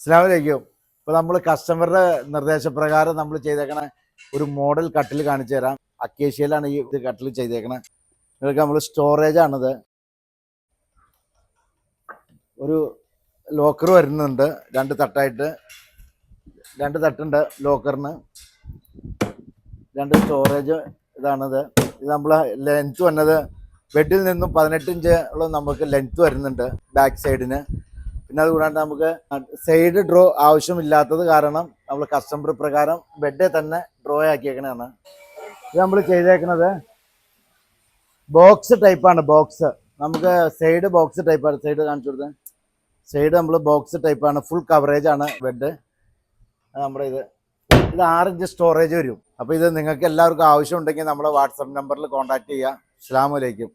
അസ്ലാമലൈക്കും ഇപ്പോൾ നമ്മൾ കസ്റ്റമറുടെ നിർദ്ദേശപ്രകാരം നമ്മൾ ചെയ്തേക്കണ ഒരു മോഡൽ കട്ടിൽ കാണിച്ചു തരാം. അക്കേഷ്യയിലാണ് ഈ ഇത് കട്ടിൽ ചെയ്തേക്കണത് നിങ്ങൾക്ക് നമ്മൾ സ്റ്റോറേജ് ആണിത്. ഒരു ലോക്കർ വരുന്നുണ്ട്. രണ്ട് തട്ടായിട്ട്. രണ്ട് തട്ടുണ്ട് ലോക്കറിന് രണ്ട് സ്റ്റോറേജ് ഇതാണിത്. ഇത് നമ്മൾ ലെങ്ത് വന്നത് ബെഡിൽ നിന്നും പതിനെട്ട് ഉള്ള നമുക്ക് ലെങ്ത് വരുന്നുണ്ട്. ബാക്ക് സൈഡിന് പിന്നെ അതുകൂടാണ്ട് നമുക്ക് സൈഡ് ഡ്രോ ആവശ്യമില്ലാത്തത് കാരണം നമ്മൾ കസ്റ്റമർ പ്രകാരം ബെഡ് തന്നെ ഡ്രോ ആക്കിയേക്കണതാണ്. ഇത് നമ്മൾ ചെയ്തേക്കുന്നത് ബോക്സ് ടൈപ്പാണ് ബോക്സ് നമുക്ക് സൈഡ് ബോക്സ് ടൈപ്പാണ് സൈഡ് കാണിച്ചു കൊടുത്തത് സൈഡ് നമ്മൾ ബോക്സ് ടൈപ്പാണ് ഫുൾ കവറേജ് ആണ് ബെഡ് നമ്മുടെ ഇത്. ഇത് ആറ് സ്റ്റോറേജ് വരും. അപ്പോൾ ഇത് നിങ്ങൾക്ക് എല്ലാവർക്കും ആവശ്യമുണ്ടെങ്കിൽ നമ്മളെ വാട്സപ്പ് നമ്പറിൽ കോൺടാക്ട് ചെയ്യുക അസ്സാം വലൈക്കും